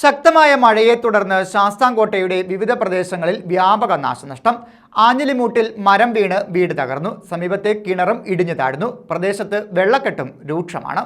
ശക്തമായ മഴയെ തുടർന്ന് ശാസ്താംകോട്ടയുടെ വിവിധ പ്രദേശങ്ങളിൽ വ്യാപക നാശനഷ്ടം. ആഞ്ഞിലിമൂട്ടിൽ മരം വീണ് വീട് തകർന്നു. സമീപത്തെ കിണറും ഇടിഞ്ഞു താഴ്ന്നു. പ്രദേശത്ത് വെള്ളക്കെട്ടും രൂക്ഷമാണ്.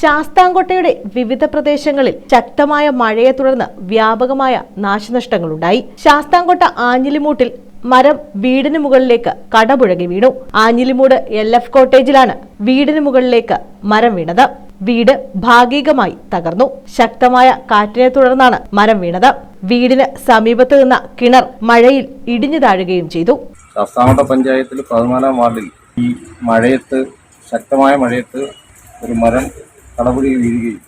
ശാസ്താംകോട്ടയുടെ വിവിധ പ്രദേശങ്ങളിൽ ശക്തമായ മഴയെ തുടർന്ന് വ്യാപകമായ നാശനഷ്ടങ്ങളുണ്ടായി. ശാസ്താംകോട്ട ആഞ്ഞിലിമൂട്ടിൽ മരം വീടിന് മുകളിലേക്ക് കടപുഴകി വീണു. ആഞ്ഞിലിമൂട് എൽ എഫ് കോട്ടേജിലാണ് വീടിന് മുകളിലേക്ക് മരം വീണത്. വീട് ഭാഗികമായി തകർന്നു. ശക്തമായ കാറ്റിനെ തുടർന്നാണ് മരം വീണത്. വീടിന് സമീപത്ത് നിന്ന കിണർ മഴയിൽ ഇടിഞ്ഞു താഴുകയും ചെയ്തു. ശാസ്താംകോട്ട പഞ്ചായത്തിൽ പതിനാലാം വാർഡിൽ ഈ മഴയത്ത് ശക്തമായ മഴയത്ത് ഒരു മരം കടപുഴി വീഴുകയും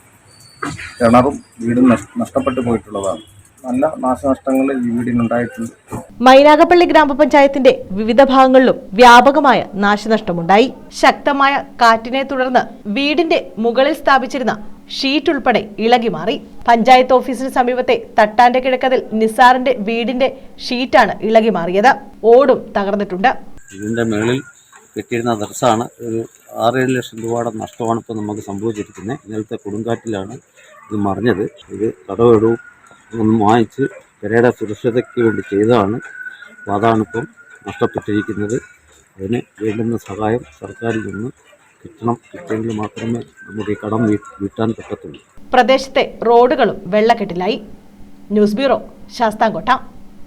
കിണറും വീടും നഷ്- നഷ്ടപ്പെട്ടു പോയിട്ടുള്ളതാണ്. നല്ല നാശനഷ്ടങ്ങൾ ഈ വീടിനുണ്ടായിട്ടുണ്ട്. മൈനാഗപ്പള്ളി ഗ്രാമപഞ്ചായത്തിന്റെ വിവിധ ഭാഗങ്ങളിലും വ്യാപകമായ നാശനഷ്ടമുണ്ടായി. ശക്തമായ കാറ്റിനെ തുടർന്ന് വീടിന്റെ മുകളിൽ സ്ഥാപിച്ചിരുന്ന ഷീറ്റ് ഉൾപ്പെടെ ഇളകി മാറി. പഞ്ചായത്ത് ഓഫീസിന് സമീപത്തെ തട്ടാന്റെ കിഴക്കതിൽ നിസാറിന്റെ വീടിന്റെ ഷീറ്റാണ് ഇളകി മാറിയത്. ഓടും തകർന്നിട്ടുണ്ട്. ഇതിന്റെ മേളിൽ കെട്ടിയിരുന്ന ദർസാണ്. ഒരു ആറേഴ് ലക്ഷം രൂപയുടെ നഷ്ടമാണ് ഇപ്പോൾ നമുക്ക് സംഭവിച്ചിരിക്കുന്നത്. ഇന്നലത്തെ കൊടുങ്കാറ്റിലാണ് ഇത് മറിഞ്ഞത്. ഇത് കടവെടുവും ഒന്നും വാങ്ങിച്ച് പെരയുടെ സുരക്ഷിതയ്ക്ക് വേണ്ടി ചെയ്തതാണ്. അപ്പോൾ നഷ്ടപ്പെട്ടിരിക്കുന്നത്. അതിന് വേണ്ടുന്ന സഹായം സർക്കാരിൽ നിന്ന് കിട്ടണം. കിട്ടിയെങ്കിൽ മാത്രമേ നമുക്ക് ഈ കടം വീട്ടാൻ പറ്റത്തുള്ളൂ. പ്രദേശത്തെ റോഡുകളും വെള്ളക്കെട്ടിലായി. News bureau Sasthamkotta.